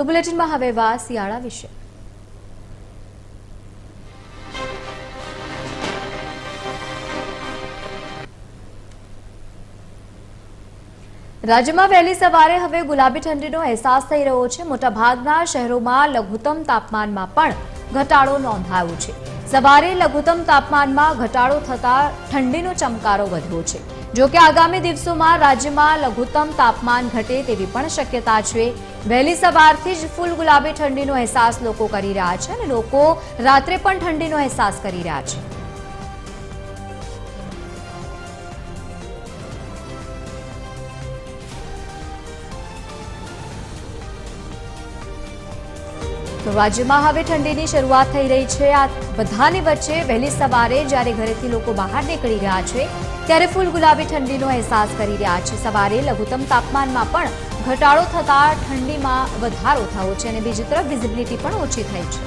તો બુલેટિનમાં હવે વાત શિયાળા વિશે. રાજ્યમાં વહેલી સવારે હવે ગુલાબી ઠંડીનો અહેસાસ થઈ રહ્યો છે. મોટાભાગના શહેરોમાં લઘુત્તમ તાપમાનમાં પણ ઘટાડો નોંધાયો છે. સવારે લઘુત્તમ તાપમાનમાં ઘટાડો થતા ઠંડીનો ચમકારો વધ્યો છે. જો કે આગામી દિવસોમાં રાજ્યમાં લઘુત્તમ તાપમાન ઘટે તેવી પણ શક્યતા છે. વહેલી સવારથી જ ફૂલ ગુલાબી ઠંડીનો અહેસાસ લોકો કરી રહ્યા છે અને લોકો રાત્રે પણ ઠંડીનો અહેસાસ કરી રહ્યા છે. તો રાજ્યમાં હવે ઠંડીની શરૂઆત થઈ રહી છે. આ બધાની વચ્ચે વહેલી સવારે જ્યારે ઘરેથી લોકો બહાર નીકળી રહ્યા છે, ત્યારે ફૂલ ગુલાબી ઠંડીનો અહેસાસ કરી રહ્યા છે. સવારે લઘુત્તમ તાપમાનમાં પણ ઘટાડો થતા ઠંડીમાં વધારો થયો છે અને બીજી તરફ વિઝિબિલિટી પણ ઓછી થઈ છે.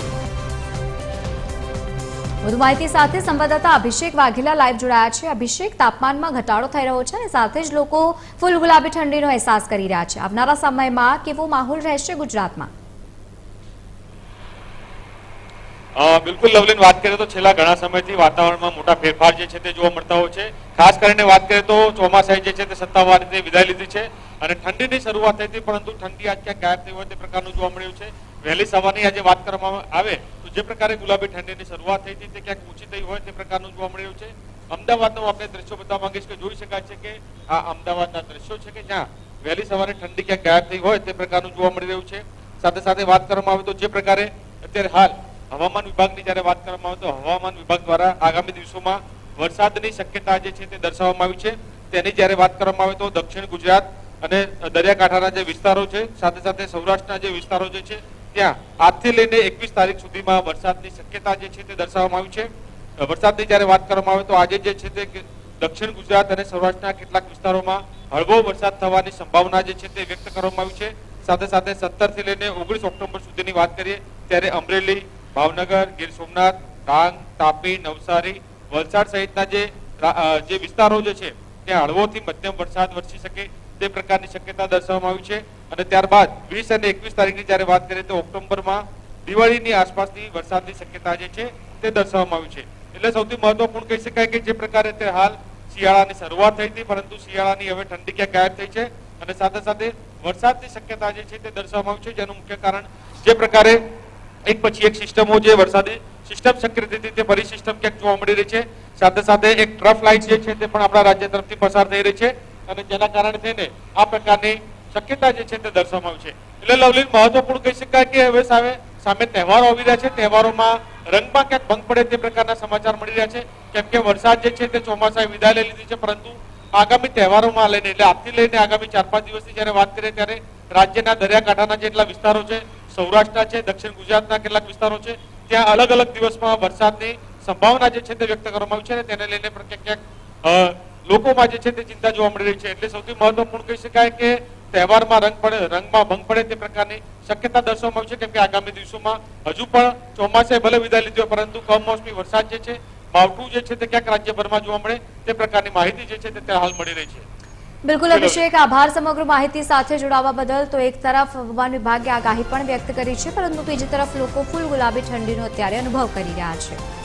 વધુ માહિતી સાથે સંવાદદાતા અભિષેક વાઘેલા લાઈવ જોડાયા છે. અભિષેક, તાપમાનમાં ઘટાડો થઈ રહ્યો છે અને સાથે જ લોકો ફૂલ ગુલાબી ઠંડીનો અહેસાસ કરી રહ્યા છે. આવનારા સમયમાં કેવો માહોલ રહેશે ગુજરાતમાં? બિલકુલ લવલીન, વાત કરીએ તો છેલ્લા ઘણા સમયથી વાતાવરણમાં મોટા ફેરફાર જે છે તે જોવા મળતા હોય છે. ખાસ કરીને વાત કરીએ તો ચોમાસાએ જે છે તે સત્તાવાર રીતે વિદાય લીધી છે અને ઠંડીની શરૂઆત થઈ હતી, પરંતુ ઠંડી આજ ક્યાં ગાયબ થઈ હોય તે પ્રકારનું જોવા મળ્યું છે. વહેલી સવારની આજે વાત કરવામાં આવે તો જે પ્રકારે ગુલાબી ઠંડીની શરૂઆત થઈ હતી તે ક્યાંક ઊંચી થઈ હોય તે પ્રકારનું જોવા મળ્યું છે. અમદાવાદનું આપણે દ્રશ્યો બતાવવા માંગીશ કે જોઈ શકાય છે કે આ અમદાવાદના દ્રશ્યો છે કે જ્યાં વહેલી સવારે ઠંડી ક્યાંક ગાયબ થઈ હોય તે પ્રકારનું જોવા મળી રહ્યું છે. સાથે સાથે વાત કરવામાં આવે તો જે પ્રકારે અત્યારે હાલ હવામાન વિભાગની જ્યારે વાત કરવામાં આવે તો હવામાન વિભાગ દ્વારા આગામી દિવસોમાં વરસાદની શક્યતા જે છે તે દર્શાવવામાં આવી છે. તેની જ્યારે વાત કરવામાં આવે તો દક્ષિણ ગુજરાત અને દરિયાકાંઠાના જે વિસ્તારો છે, સાથે સાથે સૌરાષ્ટ્રના જે વિસ્તારો જે છે, ત્યાં આજથી લઈને એકવીસ તારીખ સુધીમાં વરસાદની શક્યતા જે છે તે દર્શાવવામાં આવી છે. વરસાદની જ્યારે વાત કરવામાં આવે તો આજે જે છે તે દક્ષિણ ગુજરાત અને સૌરાષ્ટ્રના કેટલાક વિસ્તારોમાં હળવો વરસાદ થવાની સંભાવના જે છે તે વ્યક્ત કરવામાં આવી છે. સાથે સાથે સત્તરથી લઈને ઓગણીસ ઓક્ટોબર સુધીની વાત કરીએ, ત્યારે અમરેલી ભાવનગર, ગીર સોમનાથ, ડાંગ, તાપી, નવસારી, વલસાડ સહિતના જે જે વિસ્તારો જે છે, ત્યાં હળવોથી મધ્યમ વરસાદ વરસી શકે તે પ્રકારની શક્યતા દર્શાવવામાં આવી છે. અને ત્યારબાદ વીસ અને એકવીસ તારીખની જ્યારે વાત કરીએ તો ઓક્ટોબરમાં દિવાળીની આસપાસની વરસાદની શક્યતા જે છે તે દર્શાવવામાં આવી છે. એટલે સૌથી મહત્વપૂર્ણ કહી શકાય કે જે પ્રકારે તે હાલ શિયાળાની શરૂઆત થઈ હતી, પરંતુ શિયાળાની હવે ઠંડી ક્યાં ગાયબ થઈ છે. અને સાથે સાથે વરસાદની શક્યતા જે છે તે દર્શાવવામાં આવી છે, જેનું મુખ્ય કારણ જે પ્રકારે એક પછી એક સિસ્ટમો જે વરસાદી. સિસ્ટમ સક્રિય રીતે તે ફરી સિસ્ટમ ક્યાંક જોવા મળી રહી છે. સાથે સાથે એક ટ્રફ લાઇટ જે છે તે પણ આપણા રાજ્ય તરફથી પસાર થઈ રહી છે. અને જેના કારણે થઈને આ પ્રકારની શક્યતા જે છે તે દર્શાવવામાં છે. એટલે લવલીન, મહત્વપૂર્ણ કહી શકાય કે હવે સામે સામે તહેવારો આવી રહ્યા છે. તહેવારોમાં રંગમાં ક્યાંક ભંગ પડે તે પ્રકારના સમાચાર મળી રહ્યા છે. કેમ કે વરસાદ જે છે તે ચોમાસાએ વિદાય લઈ લીધી છે, પરંતુ આગામી તહેવારોમાં લઈને, એટલે આજથી લઈને આગામી ચાર પાંચ દિવસની જ્યારે વાત કરીએ ત્યારે રાજ્યના દરિયાકાંઠાના જેટલા વિસ્તારો છે સૌરાષ્ટ્રના છે, દક્ષિણ ગુજરાતના કેટલાક વિસ્તારો છે, ત્યાં અલગ અલગ દિવસમાં વરસાદની સંભાવના જે છે તે વ્યક્ત કરવામાં આવી છે તેને લઈને પણ ક્યાંક ક્યાંક લોકોમાં જે છે તે ચિંતા જોવા મળી રહી છે. એટલે સૌથી મહત્વપૂર્ણ કહી શકાય કે તહેવારમાં રંગ પડે, રંગમાં ભંગ પડે તે પ્રકારની શક્યતા દર્શાવવામાં આવી છે. કેમ કે આગામી દિવસોમાં હજુ પણ ચોમાસે ભલે વિદાય લીધી પરંતુ કમોસમી વરસાદ જે છે, માવઠું જે છે તે ક્યાંક રાજ્યભરમાં જોવા મળે તે પ્રકારની માહિતી જે છે તે હાલ મળી રહી છે. બિલકુલ અભિષેક આભાર સમગ્ર માહિતી સાથે જોડાવા બદલ તો એક તરફ હવામાન વિભાગે આગાહી પણ વ્યક્ત કરી છે પરંતુ બીજી તરફ લોકો ફૂલ ગુલાબી ઠંડીનો અત્યારે અનુભવ કરી રહ્યા છે.